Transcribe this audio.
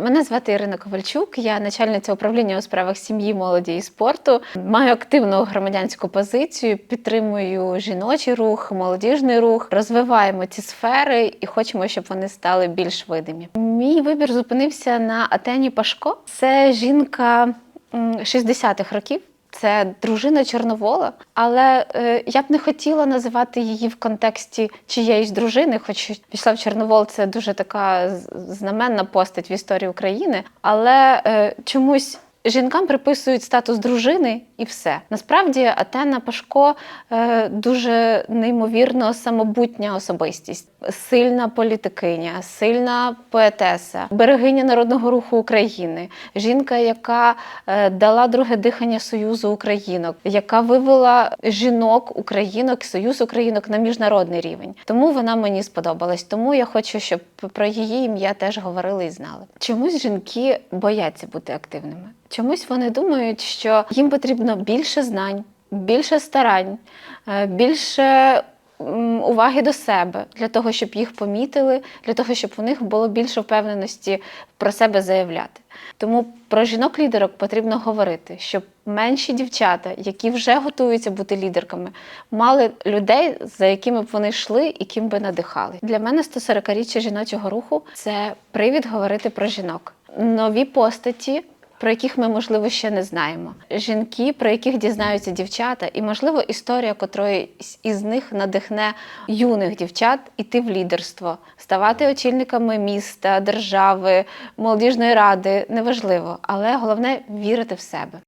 Мене звати Ірина Ковальчук, я начальниця управління у справах сім'ї, молоді і спорту. Маю активну громадянську позицію, підтримую жіночий рух, молодіжний рух, розвиваємо ці сфери і хочемо, щоб вони стали більш видимі. Мій вибір зупинився на Атені Пашко. Це жінка м, 60-х років. Це дружина Чорновола, але е, я б не хотіла називати її в контексті чиєїсь дружини, хоч Вячеслав Чорновол це дуже така знаменна постать в історії України. Але е, чомусь жінкам приписують статус дружини і все. Насправді Атена Пашко е, дуже неймовірно самобутня особистість, сильна політикиня, сильна поетеса, берегиня народного руху України, жінка, яка е, дала друге дихання Союзу Українок, яка вивела жінок, українок, союз українок на міжнародний рівень. Тому вона мені сподобалась. Тому я хочу, щоб про її ім'я теж говорили і знали. Чомусь жінки бояться бути активними. Чомусь вони думають, що їм потрібно більше знань, більше старань, е, більше уваги до себе для того, щоб їх помітили, для того, щоб у них було більше впевненості про себе заявляти. Тому про жінок-лідерок потрібно говорити, щоб менші дівчата, які вже готуються бути лідерками, мали людей, за якими б вони йшли і ким би надихали. Для мене 140-річчя жіночого руху це привід говорити про жінок. Нові постаті, про яких ми, можливо, ще не знаємо. Жінки, про яких дізнаються дівчата, і, можливо, історія котрої із них надихне юних дівчат іти в лідерство, ставати очільниками міста, держави, молодіжної ради неважливо, але головне вірити в себе.